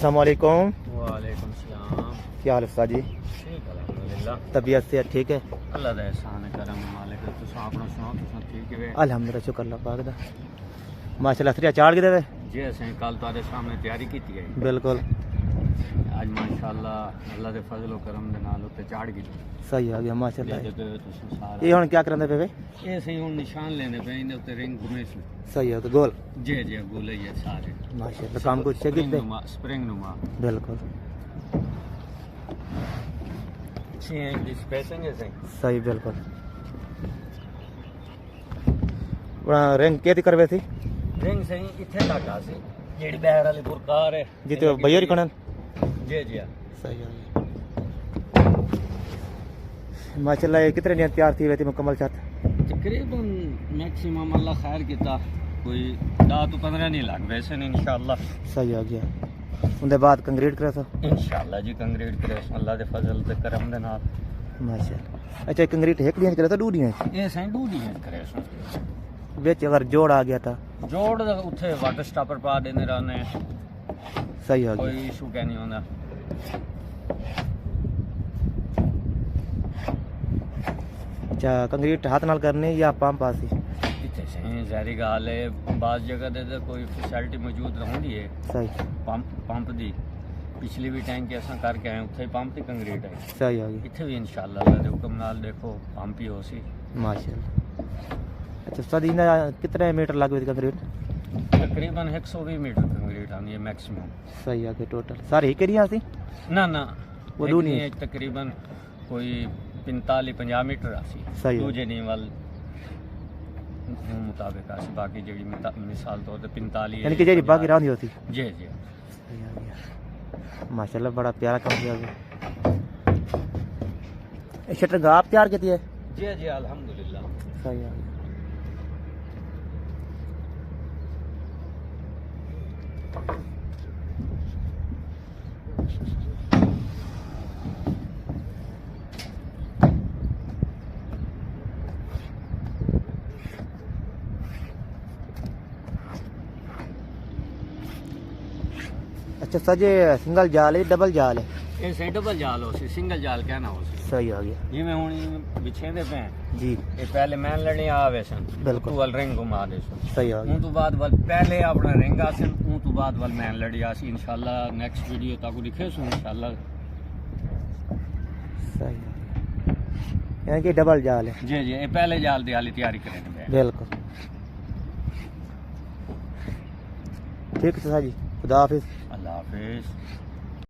السلام علیکم۔ وعلیکم السلام۔ کیا حال افسا جی؟ طبیعت سے ٹھیک ہے؟ اللہ دا احسان کرم مالک ٹھیک ہے۔ شکر اللہ پاک دا۔ ماشاءاللہ چاڑ کے دے؟ جی کل تارے سامنے تیاری کیتی ہے۔ بالکل۔ ਅੱਜ ਮਾਸ਼ਾਅੱਲਾ ਅੱਲਾ ਦੇ ਫਜ਼ਲ ਉਹ ਕਰਮ ਦੇ ਨਾਲ ਉੱਤੇ ਚਾੜ ਗਈ। ਸਹੀ ਆ ਗਿਆ ਮਾਸ਼ਾਅੱਲਾ। ਇਹਦੇ ਤੇ ਤੁਸੀਂ ਸਾਰਾ। ਇਹ ਹੁਣ ਕੀ ਕਰਨ ਦੇ ਪਏ ਵੇ? ਇਹ ਸਹੀ ਹੁਣ ਨਿਸ਼ਾਨ ਲੈਂਦੇ ਪਏ ਇਹਦੇ ਉੱਤੇ ਰਿੰਗ ਘੁਮੇ ਸੀ। ਸਹੀ ਆ ਤੇ ਗੋਲ। ਜੇ ਜੇ ਗੋਲੇ ਹੀ ਆ ਸਾਰੇ। ਮਾਸ਼ਾਅੱਲਾ ਕੰਮ ਕੁਛ ਹੈ ਕਿਤੇ ਨੁਮਾ ਸਪ੍ਰਿੰਗ ਨੁਮਾ ਬਿਲਕੁਲ। 6 ਇੰਚ ਦੀ ਸਪੇਸਿੰਗ ਹੈ ਸਹੀ। ਸਹੀ ਬਿਲਕੁल ਆਪਣਾ ਰਿੰਗ ਕਿਹਦੀ ਕਰਵੇ ਸੀ? ਰਿੰਗ ਸਹੀ ਇੱਥੇ ਧਾਗਾ ਸੀ ਜਿਹੜੀ ਬਹਿਰ ਵਾਲੀ ਬੁਰਕਾਰ ਹੈ। ਜਿੱਤੇ ਭਈਆ ਰਿਕਣਨ ਜੀ ਜੀ सही आ गया माशाल्लाह ये कितने दिन तैयार थी वैसे मुकम्मल छत ਤਕਰੀਬਨ ਮੈਕਸਿਮਮ ਅੱਲਾ ਖੈਰ ਕੀਤਾ ਕੋਈ 10 ਤੋਂ 15 ਨਹੀਂ ਲੱਗ ਵੈਸੇ ਨੇ ਇਨਸ਼ਾਅੱਲਾ सही आ गया उनके बाद कंक्रीट करे सो ਇਨਸ਼ਾਅੱਲਾ ਜੀ ਕੰਕਰੀਟ ਕਰੇ ਅੱਲਾ ਦੇ ਫਜ਼ਲ ਤੇ ਕਰਮ ਦੇ ਨਾਲ माशाल्लाह अच्छा कंक्रीट एक दिन करे तो दो दिन ਇਹ ਸੈਂ ਡੂਡੀ ਹੈ ਕਰੇ ਸੋ ਵਿੱਚ ਅਗਰ ਜੋੜ ਆ ਗਿਆ ਤਾਂ ਜੋੜ ਦਾ ਉੱਥੇ ਵਾਟਰ ਸਟਾਪਰ ਪਾ ਦੇਣੇ ਰਹਨੇ ਸਹੀ ਆ ਕੋਈ ਇਸ਼ੂ ਕਹਿ ਨਹੀਂ ਹੁੰਦਾ। ਅੱਛਾ ਕੰਕਰੀਟ ਹੱਥ ਨਾਲ ਕਰਨੀ ਜਾਂ ਪੰਪ ਆਸੀ ਇੱਥੇ ਸਹੀ ਜ਼ਾਰੀ ਗੱਲ ਹੈ ਬਾਜ਼ ਜਗ੍ਹਾ ਤੇ ਤਾਂ ਕੋਈ ਫੈਸਿਲਿਟੀ ਮੌਜੂਦ ਰਹਿੰਦੀ ਹੈ ਸਹੀ। ਪੰਪ ਪੰਪ ਦੀ। ਪਿਛਲੀ ਵੀ ਟੈਂਕ ਅਸਾਂ ਕਰਕੇ ਆਏ ਉੱਥੇ ਪੰਪ ਦੀ ਕੰਕਰੀਟ ਹੈ। ਸਹੀ ਆ ਗਈ। ਇੱਥੇ ਵੀ ਇਨਸ਼ਾਅੱਲਾ ਅੱਲਾ ਦੇ ਹੁਕਮ ਨਾਲ ਦੇਖੋ ਪੰਪ ਹੀ ਹੋ ਸੀ। ਮਾਸ਼ਾਅੱਲਾ। ਅੱਛਾ ਸਦੀ ਨਾ ਕਿਤਨੇ ਮੀਟਰ ਲੱਗਵੇ ਕੰਕਰੀਟ ਤਕਰੀਬਨ 120 ਮੀਟਰ। स्पीड आनी है मैक्सिमम सही आ गई टोटल सर ही करिया सी ना ना वो दो नहीं है तकरीबन कोई 45 50 मीटर आसी ਸਹੀ ਹੈ। दूजे नहीं वाल ਨੂੰ ਮੁਤਾਬਕ ਆਸੀ ਬਾਕੀ ਜਿਹੜੀ ਮਿਤਾ- ਮਿਸਾਲ ਤੌਰ ਤੇ 45 यानी कि जी बाकी राउंड होती ਜੀ ਜੀ सही आ गया माशाल्लाह बड़ा प्यारा काम किया आपने। ये शटर आप तैयार की है जी जी अल्हम्दुलिल्लाह सही आ गया ਗਿਆ ਅੱਛਾ ਸਜੇ ਸਿੰਗਲ ਜਾਲ ਹੈ ਡਬਲ ਜਾਲ ਹੈ ਇਹ ਸੇ ਡਬਲ ਜਾਲ ਹੋ ਸੀ ਸਿੰਗਲ ਜਾਲ ਕਹਿਣਾ ਹੋ ਸੀ। ਸਹੀ ਆ ਗਿਆ। ਜਿਵੇਂ ਹੁਣ ਇਹ ਵਿਛੇਂਦੇ ਪਏ ਜੀ। ਇਹ ਪਹਿਲੇ ਮੈਨ ਲੜੇ ਆਵੇ ਸਨ। ਬਿਲਕੁਲ। ਤੂੰ ਵੱਲ ਰਿੰਗ ਘੁਮਾ ਦੇ ਸਨ। ਸਹੀ ਆ ਗਿਆ। ਉਹ ਤੋਂ ਬਾਅਦ ਵੱਲ ਪਹਿਲੇ ਆਪਣਾ ਰਿੰਗ ਆਸਨ ਉਹ ਤੋਂ ਬਾਅਦ ਵੱਲ ਮੈਨ ਲੜੀ ਆਸੀ ਇਨਸ਼ਾਅੱਲਾ ਨੈਕਸਟ ਵੀਡੀਓ ਤੱਕ ਦਿਖੇ ਸੋ ਇਨਸ਼ਾਅੱਲਾ। ਸਹੀ ਆ ਗਿਆ। ਯਾਨੀ ਕਿ ਡਬਲ ਜਾਲ ਹੈ? ਜੀ ਜੀ ਇਹ ਪਹਿਲੇ ਜਾਲ ਦੀ ਹਾਲੀ ਤਿਆਰੀ ਕਰੇ ਨੇ ਬਿਲਕੁਲ। ਠੀਕ ਹੈ ਸਾਜੀ ਖੁਦਾ ਹਾਫਿਜ਼। ਅੱਲਾਹ ਹਾਫਿਜ਼।